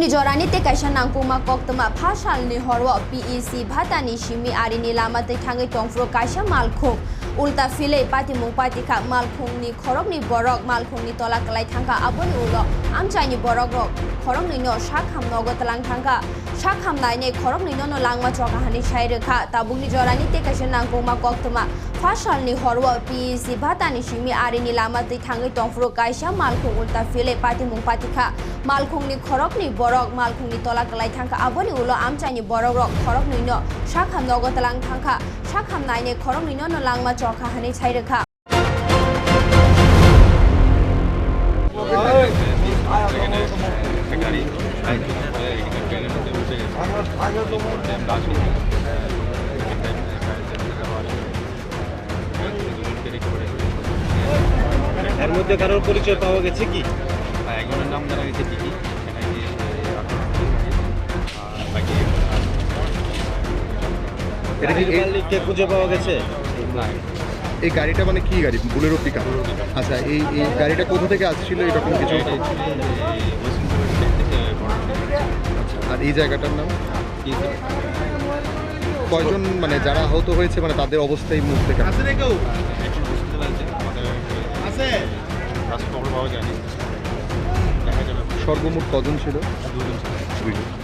tabuk ni jorani te kaisa nangkuma koktama phasal ni horwa PEC bhatani shimi ari ni lama te thangai tongfro kaisa malkhung ulta file pati mung pati kha malkhung ni khorok ni borok malkhung ni tola kalai thangka aboni ulo amchai ni borok rok khorok ni no shakham nogo talang thangka shakham nai ne khorok ni no no langma choka hani chai rekha tabuk ni jorani kaisa nangkuma koktama phasal ni horwa PEC bhatani shimi ari ni lama te thangai tongfro kaisa malkhung ulta file pati mung pati kha মালখুংনি খরকনি বরক মালখুংনি তলা কালাই থাঙ্কা আবনি উলো আমচাইনি বরক rock খরকনি ন শাখাম নগতলাং থাঙ্কা শাখাম নাইনে খরকনি ন লাংমা চখা হানি ছাইরেখা গাড়ি এর মধ্যে কারোর পরিচয় পাওয়া গেছে কি? একজনের নাম জানা গেছে কি এই- খুঁজে পাওয়া গেছে? না। এই গাড়িটা মানে কি গাড়ি? বুলেরো পিকআপ আচ্ছা এই এই গাড়িটা কোথা থেকে আসছিল? এরকম কিছু? থেকে বড় আর এই জায়গাটার নাম? কয়জন মানে যারা আহত হয়েছে মানে তাদের অবস্থা এই মুহূর্তে কেমন? দেখা যাবে। সর্বমোট কজন ছিল? দুজন ছিল। দুইজন